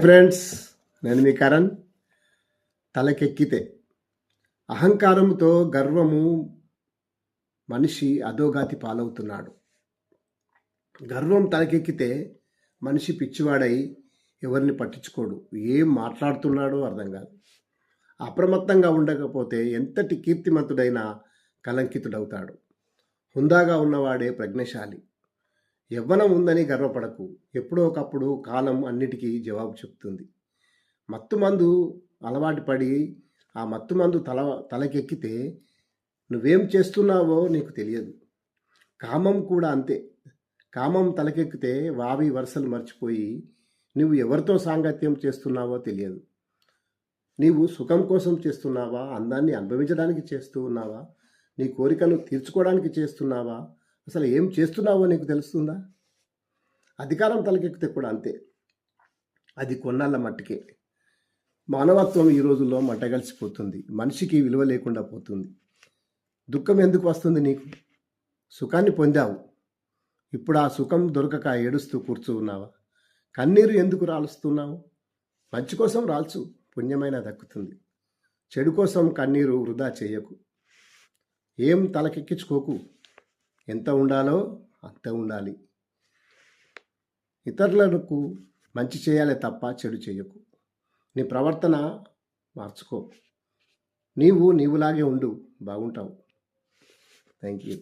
Friends నేను మీ కరణ్. తలకెక్కితే. అహంకారంతో గర్వము మనిషి అధోగాతి పాలవుతున్నాడు. గర్వం తలకెక్కితే మనిషి పిచ్చివాడై ఎవరిని పట్టించుకోడు. ఏం మాట్లాడుతున్నాడో అర్థం కాదు. అప్రమత్తంగా ఉండకపోతే ఎంతటి కీర్తిమంతుడైనా కలంకితుడవుతాడు. హుందాగా ఉన్నవాడే ప్రజ్ఞశాలి. యవ్వనం ఉందని గర్వపడకు. ఎప్పుడో ఒకప్పుడు కాలం అన్నిటికీ జవాబు చెప్తుంది. మత్తుమందు అలవాటు పడి ఆ మత్తుమందు తల తలకెక్కితే నువ్వేం చేస్తున్నావో నీకు తెలియదు. కామం కూడా అంతే. కామం తలకెక్కితే వావి వరుసలు మర్చిపోయి నువ్వు ఎవరితో సాంగత్యం చేస్తున్నావో తెలియదు. నీవు సుఖం కోసం చేస్తున్నావా? అందాన్ని అనుభవించడానికి చేస్తూ ఉన్నావా? నీ కోరికను తీర్చుకోవడానికి చేస్తున్నావా? అసలు ఏం చేస్తున్నావో నీకు తెలుస్తుందా? అధికారం తలకెక్కితే కూడా అంతే. అది కొన్నాళ్ళ మట్టుకే. మానవత్వం ఈ రోజుల్లో మట్టగలిసిపోతుంది మనిషికి విలువ లేకుండా పోతుంది. దుఃఖం ఎందుకు వస్తుంది నీకు? సుఖాన్ని పొందావు. ఇప్పుడు ఆ సుఖం దొరకక ఏడుస్తూ కూర్చో ఉన్నావా? కన్నీరు ఎందుకు రాలుస్తున్నావు? మంచి కోసం రాల్చు. పుణ్యమైన దక్కుతుంది. చెడు కోసం కన్నీరు వృధా చేయకు. ఏం తలకెక్కించుకోకు. ఎంత ఉండాలో అంత ఉండాలి. ఇతరులకు మంచి చేయాలి తప్ప చెడు చేయకు. నీ ప్రవర్తన మార్చుకో. నీవు నీవులాగే ఉండు బాగుంటావు. Thank you